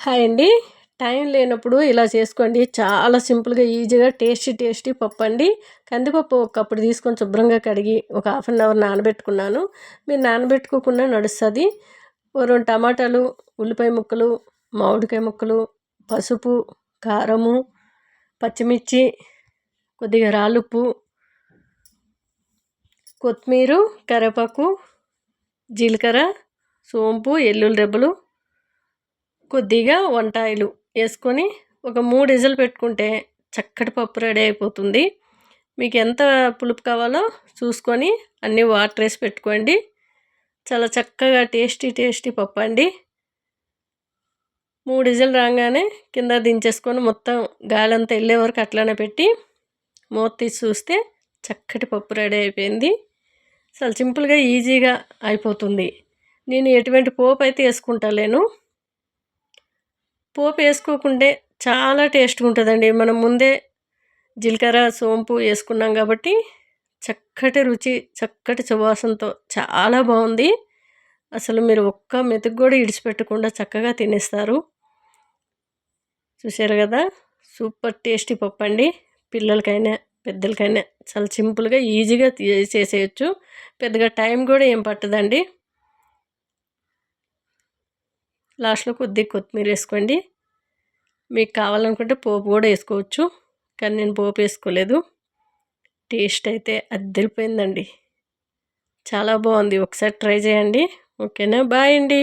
Hi అండి. Time లేనప్పుడు ఇలా చేసుకోండి. చాలా సింపుల్గా ఈజీగా టేస్టీ టేస్టీ పప్పు అండి. కందిపప్పు ఒకప్పుడు తీసుకొని శుభ్రంగా కడిగి ఒక హాఫ్ అన్ అవర్ నానబెట్టుకున్నాను. మీరు నానబెట్టుకోకుండా నడుస్తుంది. రెండు టమాటాలు ఉల్లిపాయ ముక్కలు మామిడికాయ ముక్కలు పసుపు కారము పచ్చిమిర్చి కొద్దిగా రాలుప్పు కొత్తిమీర కరివేపాకు జీలకర్ర సోంపు ఎల్లుల్లి రెబ్బలు కొద్దిగా వంటాయిలు వేసుకొని ఒక మూడు విజులు పెట్టుకుంటే చక్కటి పప్పు రెడీ అయిపోతుంది. మీకు ఎంత పులుపు కావాలో చూసుకొని అన్నీ వాటర్ వేసి పెట్టుకోండి. చాలా చక్కగా టేస్టీ టేస్టీ పప్పు అండి. మూడు విజులు రాగానే కింద దించేసుకొని మొత్తం గాలి అంతా వెళ్ళే వరకు అట్లానే పెట్టి మూత తీసి చూస్తే చక్కటి పప్పు రెడీ అయిపోయింది. చాలా సింపుల్గా ఈజీగా అయిపోతుంది. నేను ఎటువంటి పోపు అయితే వేసుకుంటలేను. పోపు వేసుకోకుంటే చాలా టేస్ట్గా ఉంటుందండి. మనం ముందే జీలకర్ర సోంపు వేసుకున్నాం కాబట్టి చక్కటి రుచి చక్కటి సువాసనతో చాలా బాగుంది. అసలు మీరు ఒక్క మెతుకు కూడా ఇడిచిపెట్టకుండా చక్కగా తినేస్తారు. చూశారు కదా? సూపర్ టేస్టీ పప్పు అండి. పిల్లలకైనా పెద్దలకైనా చాలా సింపుల్గా ఈజీగా చేసేయచ్చు. పెద్దగా టైం కూడా ఏం పట్టదండి. లాస్ట్లో కొద్దిగా కొత్తిమీర వేసుకోండి. మీకు కావాలనుకుంటే పోపు కూడా వేసుకోవచ్చు కానీ నేను పోపు వేసుకోలేదు. టేస్ట్ అయితే అద్దరిపోయిందండి. చాలా బాగుంది. ఒకసారి ట్రై చేయండి. ఓకేనా? బాయ్ అండి.